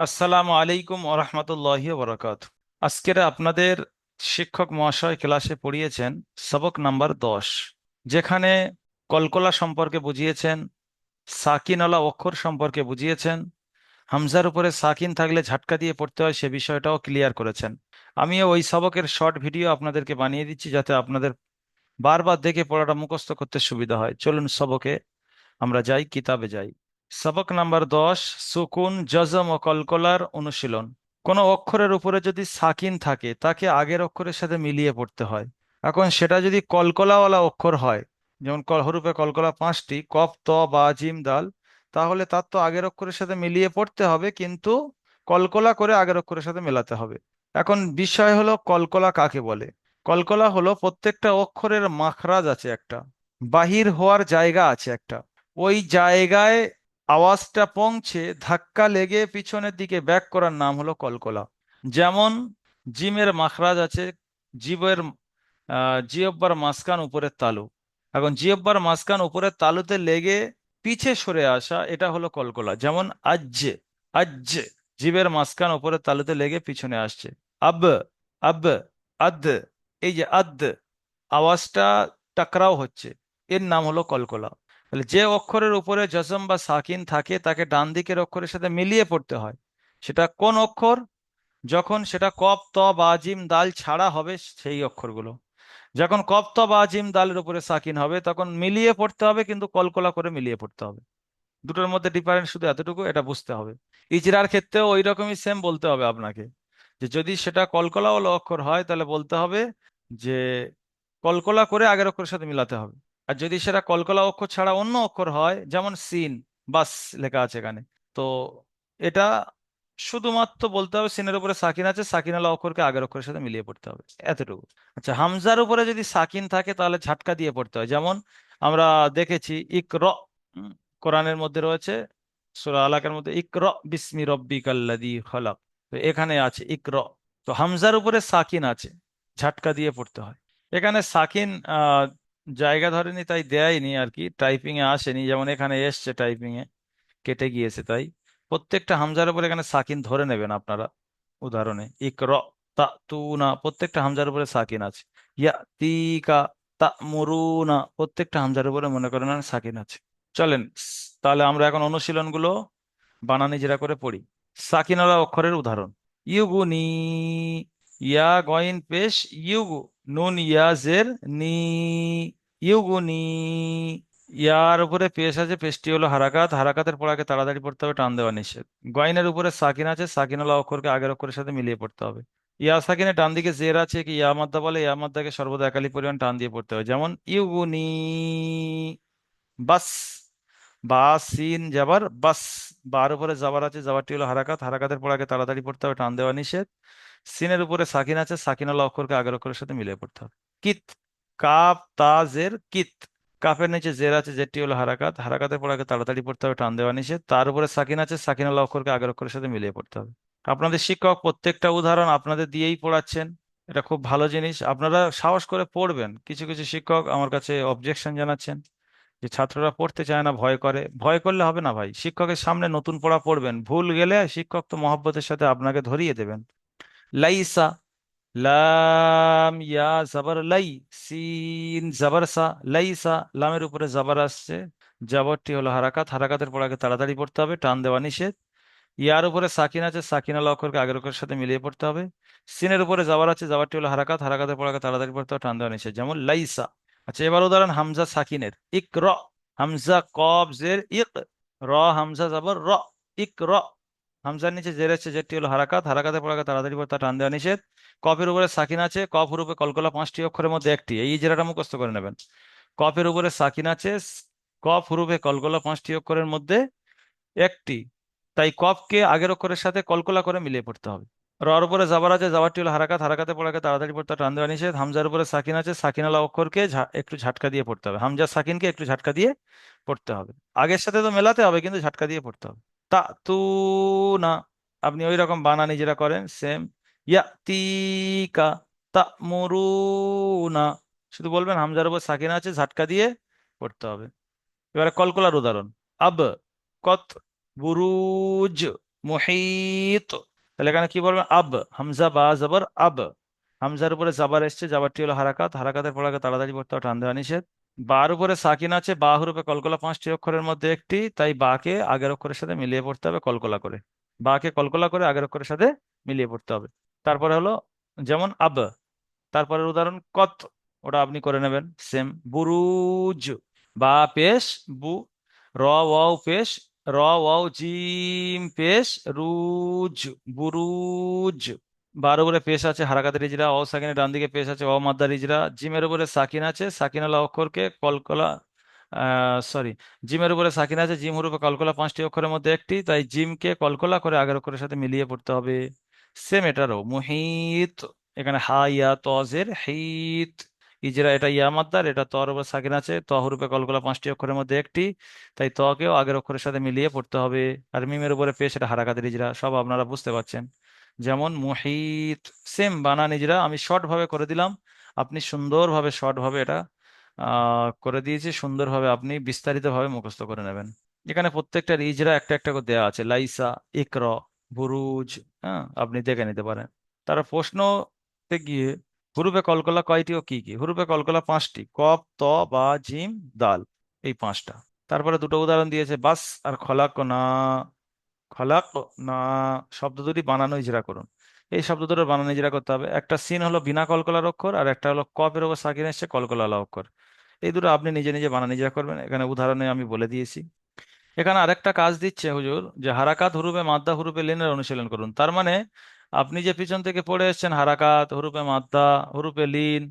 আসসালামু আলাইকুম ওরহমতুল্লাহ বরকাত আজকের আপনাদের শিক্ষক মহাশয় ক্লাসে পড়িয়েছেন সবক নাম্বার দশ, যেখানে কলকলা সম্পর্কে বুঝিয়েছেন সাকিনওয়ালা অক্ষর সম্পর্কে বুঝিয়েছেন, হামজার উপরে সাকিন থাকলে ঝাটকা দিয়ে পড়তে হয় সে বিষয়টাও ক্লিয়ার করেছেন। আমিও ওই সবকের শর্ট ভিডিও আপনাদেরকে বানিয়ে দিচ্ছি যাতে আপনাদের বারবার দেখে পড়াটা মুখস্থ করতে সুবিধা হয়। চলুন সবকে আমরা যাই, কিতাবে যাই। সবক নাম্বার দশ, সুকুন, জজম ও কলকলার অনুশীলন। কোনো অক্ষরের উপরে যদি সাকিন থাকে, তাকে আগের অক্ষরের সাথে মিলিয়ে পড়তে হয়। এখন সেটা যদি কলকলাওয়ালা অক্ষর হয়, যেমন হরফে কলকলা পাঁচটি, কফ, ত, বা, জিম, দাল, তাহলে তার তো আগের অক্ষরের সাথে মিলিয়ে পড়তে হবে, কিন্তু কলকলা করে আগের অক্ষরের সাথে মেলাতে হবে। এখন বিষয় হলো কলকলা কাকে বলে? কলকলা হলো প্রত্যেকটা অক্ষরের মাখরাজ আছে একটা, বাহির হওয়ার জায়গা আছে একটা। ওই জায়গায় আওয়াজটা পৌঁছে ধাক্কা লেগে পিছনের দিকে ব্যাক করার নাম হলো কলকলা। যেমন জিমের মাখরাজ আছে, জীবের জিহ্বার মাঝখান উপরের তালু। এখন জিহ্বার মাঝখান উপরের তালুতে লেগে পিছে সরে আসা এটা হলো কলকলা। যেমন আজ্জে আজ্জে, জিবের মাঝখান উপরের তালুতে লেগে পিছনে আসছে। আব আব আদ এই যে আদ আওয়াজটা টাকরাও হচ্ছে। এর নাম হলো কলকলা। তাহলে যে অক্ষরের উপরে জজম বা সাকিন থাকে, তাকে ডান দিকের অক্ষরের সাথে মিলিয়ে পড়তে হয়। সেটা কোন অক্ষর? যখন সেটা কপ ত, বা, জিম, দাল ছাড়া হবে সেই অক্ষরগুলো। যখন কপ ত, বা, জিম, দালের উপরে সাকিন হবে, তখন মিলিয়ে পড়তে হবে, কিন্তু কলকলা করে মিলিয়ে পড়তে হবে। দুটোর মধ্যে ডিফারেন্স শুধু এতটুকু, এটা বুঝতে হবে। ইজরার ক্ষেত্রেও ওই রকমই সেম বলতে হবে আপনাকে, যে যদি সেটা কলকলা কলকলাওয়ালা অক্ষর হয়, তাহলে বলতে হবে যে কলকলা করে আগের অক্ষরের সাথে মিলাতে হবে। আর যদি সেটা কলকলা অক্ষর ছাড়া অন্য অক্ষর হয় যেমন সিন বাস লেখা আছে এখানে তো এটা শুধুমাত্র বলতে হবে সিনের উপরে সাকিন আছে সাকিনালা অক্ষরকে আগের অক্ষরের সাথে মিলিয়ে পড়তে হবে এতটুকু। আচ্ছা হামজার উপরে যদি সাকিন থাকে তাহলে ঝাটকা দিয়ে পড়তে হয় যেমন আমরা দেখেছি ইকর উম, কোরআনের মধ্যে রয়েছে সূরা আলাকের মধ্যে ইকর বিসমি রব্বিকাল্লাযী খলাক তো এখানে আছে ইকর তো হামজার উপরে সাকিন আছে ঝাটকা দিয়ে পড়তে হয়। এখানে সাকিন জায়গা ধরেনি, তাই দেয়নি আর কি টাইপিং এ আসেনি, যেমন এখানে এসছে টাইপিং এ, কেটে গিয়েছে তাই। প্রত্যেকটা হামজার উপরে এখানে সাকিন ধরে নেবেন আপনারা, উদাহরণে। ইকর তা তুনা প্রত্যেকটা হামজার উপরে সাকিন আছে। ইয়া তিকা তা মুরুনা প্রত্যেকটা হামজার উপরে মনে করেন সাকিন আছে। চলেন, তাহলে আমরা এখন অনুশীলনগুলো বানানি যেটা করে পড়ি। সাকিনওয়ালা অক্ষরের উদাহরণ। ইউগুনি, ইয়া গইন পেশ, ইউগু, নুন ইয়া জের নি। ইউগুনি, ইয়ার উপরে পেশ আছে, পেশটি হলো হারাকাত। হারাকাতের পড়াকে তাড়াতাড়ি পড়তে হবে, টান দেওয়া নিষেধ। গয়নের উপরে সাকিন আছে সাকিনওয়ালা অক্ষরকে আগের অক্ষরের সাথে মিলিয়ে পড়তে হবে। ইয়া সাকিনের ডান দিকে জের আছে, কি ইয়া মাদ্দা বলে, ইয়া মাদ্দাকে সর্বদা একালি পরিমাণ টান দিয়ে পড়তে হবে। যেমন ইউগুনি, বাস, বা, সিন যাবার বাস। বার উপরে যাবার আছে যাবারটি হলো হারাকাত। হারাকাতের পড়াকে তাড়াতাড়ি পড়তে হবে, টান দেওয়া নিষেধ। সিনের উপরে সাকিন আছে, সাকিন সাকিনালা অক্ষরকে আগের অক্ষরের সাথে মিলিয়ে পড়তে হবে। কিত কাপ তাজের কিত। কাফের নিচে জের আছে, জেরটি হলো হারাকাত। হারাকাতের পড়াকে তাড়াতাড়ি পড়তে হবে, টান দেওয়া নিষেধ। তার উপরে সাকিন আছে সাকিনালা অক্ষরকে আগের অক্ষরের সাথে মিলিয়ে পড়তে হবে। আপনাদের শিক্ষক, প্রত্যেকটা উদাহরণ আপনাদের দিয়েই পড়াচ্ছেন। এটা খুব ভালো জিনিস। আপনারা সাহস করে পড়বেন। কিছু কিছু শিক্ষক আমার কাছে অবজেকশন জানাচ্ছেন যে ছাত্ররা পড়তে চায় না, ভয় করে। ভয় করলে হবে না ভাই। শিক্ষকের সামনে নতুন পড়া পড়বেন। ভুল গেলে শিক্ষক তো মহব্বতের সাথে আপনাকে ধরিয়ে দেবেন। লাইসা লাম ইয়া জাবার লাই সিন জাবার সা লাইসা লামের উপরে জাবার আসছে। জাবরটি হলো হারাকাত। হারাকাতের পড়াকে তাড়াতাড়ি পড়তে হবে, টান দেওয়া নিষেধ। ইয়ার উপরে সাকিন আছে, সাকিন অক্ষরকে আগের অক্ষরের সাথে মিলিয়ে পড়তে হবে। সিনের উপরে জাবার আছে জাবারটি হলো হারাকাত। হারাকাতের পড়াকে তাড়াতাড়ি পড়তে হবে, টান দেওয়া নিষেধ। যেমন লাইসা আচ্ছা এবার উদাহরণ, হামজা সাকিনের। ইক র হামজা কব জের ইক র, হামজা জাবর র। ইক র হামজার নিচে জের আছে যেটি হলো হারাকাত। হারাকাতের পড়াকে তাড়াতাড়ি পড়তে টান দেওয়া নিষেধ। কফের উপরে সাকিন আছে, কফ রূপে কলকলা পাঁচটি অক্ষরের মধ্যে একটি। এই জেরাটা মুখস্থ করে নেবেন। কফের উপরে সাকিন আছে, কফ রূপে কলকলা পাঁচটি অক্ষরের মধ্যে একটি। তাই কফকে আগের অক্ষরের সাথে কলকলা করে মিলিয়ে পড়তে হবে। রর উপরে জাবার আছে, জাবারটি হলো হারাকাত। হারাকাতে পড়াকে তাড়াতাড়ি পড়তে টান দেওয়া নিষেধ। হামজার উপরে সাকিন আছে, সাকিনালা অক্ষরকে একটু ঝাটকা দিয়ে পড়তে হবে। হামজা সাকিনকে একটু ঝাটকা দিয়ে পড়তে হবে। আগের সাথে তো মেলাতে হবে, কিন্তু ঝাটকা দিয়ে পড়তে হবে। তা তু না আপনি ওই রকম বানানি যেটা করেন সেম ইয়াতিকা তা মরু না শুধু বলবেন হামজার উপর সাকিন আছে, ঝাটকা দিয়ে পড়তে হবে। এবারে কলকলার উদাহরণ। আব, কত, বুরুজ, মুহিত। তাহলে এখানে কি বলবেন? আব, হামজা বা জবর আব। হামজার উপরে জাবার এসছে, জাবারটি হলো হারাকাত। হারাকাতের আগে তাড়াতাড়ি পড়তে হবে, টান দেওয়া নিষেধ। বার উপরে সাকিন আছে বা রূপে কলকলা পাঁচটি অক্ষরের মধ্যে একটি, তাই বাকে আগের অক্ষরের সাথে মিলিয়ে পড়তে হবে কলকলা করে। বাকে কলকলা করে আগের অক্ষরের সাথে মিলিয়ে পড়তে হবে। তারপরে হলো যেমন আব, তারপরের উদাহরণ কত, ওটা আপনি করে নেবেন। সেম, বুরুজ, বা পেশ, বু, র, ওয়াও, পেশ, র, ওয়াও, জিম, পেশ, রুজ, বুরুজ। বার উপরে পেশ আছে হারাকাতের ইজরা অ সাকিনের ডান দিকে পেশ আছে অ মাদ্দার ইজরা জিমের উপরে সাকিন আছে সাকিন আলা অক্ষরকে কলকলা সরি জিমের উপরে সাকিন আছে, জিম হরফে কলকলা পাঁচটি অক্ষরের মধ্যে একটি, তাই জিমকে কলকলা করে আগের অক্ষরের সাথে মিলিয়ে পড়তে হবে। সেম এটারও, মুহিত, এখানে হা, ইয়া, তজের, হিত, ইজরা, এটা ইয়া মাদ্দার এটা তর উপর সাকিন আছে, ত হরফে কলকলা পাঁচটি অক্ষরের মধ্যে একটি, তাই তকেও আগের অক্ষরের সাথে মিলিয়ে পড়তে হবে। আর মিমের উপরে পেশ এটা হারাকাতের ইজরা সব আপনারা বুঝতে পারছেন। যেমন মুহিত, সেম বানান ইজরা আমি শর্ট ভাবে করে দিলাম। আপনি সুন্দরভাবে শর্ট ভাবে এটা করে দিয়েছি। সুন্দরভাবে আপনি বিস্তারিতভাবে মুখস্থ করে নেবেন। এখানে প্রত্যেকটা ইজরা একটা একটা করে দেওয়া আছে। লাইসা, ইকর, বুরুজ হ্যাঁ আপনি দেখে নিতে পারেন। তার প্রশ্নতে গিয়ে হুরুপে কলকলা কয়টি ও কি কি? হুরুফে কলকলা পাঁচটি। কপ ত, বা, জিম, দাল। এই পাঁচটা। তারপরে দুটো উদাহরণ দিয়েছে বাস আর খলাক না খলাক না, শব্দ দুটি বানানো ইজরা করুন। এই শব্দ দুটো বানানো ইজরা করতে হবে। একটা সিন হলো বিনা কলকলার অক্ষর আর একটা হলো কফের ওপর সাকিন এসছে কলকলালা অক্ষর। এই দুটো আপনি নিজে নিজে বানানো ইজরা করবেন। এখানে উদাহরণে আমি বলে দিয়েছি। এখানে আরেকটা কাজ দিচ্ছে হুজুর যে হারাকাত হুরুফে মাদ্দা হুরুফে লিনের অনুশীলন করুন। তার মানে আপনি যে পিছন থেকে পড়ে এসেছেন হারাকাত হুরুফে মাদ্দা হুরুফে লিন,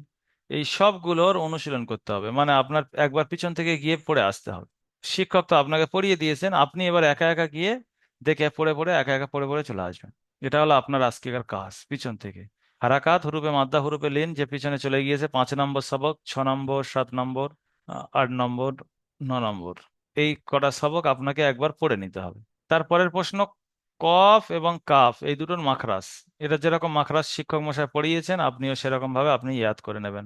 এই সবগুলোর অনুশীলন করতে হবে। মানে আপনার একবার পিছন থেকে গিয়ে পড়ে আসতে হবে। শিক্ষক তো আপনাকে পড়িয়ে দিয়েছেন। আপনি এবার একা একা গিয়ে দেখে পড়ে পড়ে একা একা পড়ে পড়ে চলে আসবেন। এটা হলো আপনার আজকেকার কাজ পিছন থেকে। হারাকাত হুরুফে মাদ্দা হুরুফে লিন, যে পিছনে চলে গিয়েছে, পাঁচ নম্বর সবক, ছ নম্বর, সাত নম্বর আট নম্বর, ন নম্বর। এই কটা সবক আপনাকে একবার পড়ে নিতে হবে। তারপরের প্রশ্ন, কফ এবং কাফ, এই দুটোর মাখরাস এটা যেরকম মাখরাস শিক্ষক মশাই পড়িয়েছেন, আপনিও সেরকম ভাবে আপনি ইয়াদ করে নেবেন।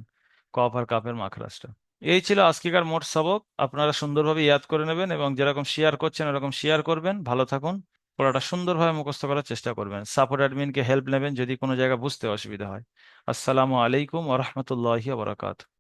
কফ আর কাফের মাখরাসটা এই ছিল আজকেকার মোট সবক। আপনারা সুন্দরভাবে ইয়াদ করে নেবেন এবং যেরকম শেয়ার করছেন, ওরকম শেয়ার করবেন। ভালো থাকুন। পড়াটা সুন্দরভাবে মুখস্থ করার চেষ্টা করবেন। সাপোর্ট অ্যাডমিনকে হেল্প নেবেন যদি কোনো জায়গায় বুঝতে অসুবিধা হয়। আসসালামু আলাইকুম ওরহমতুল্লাহি বারাকাত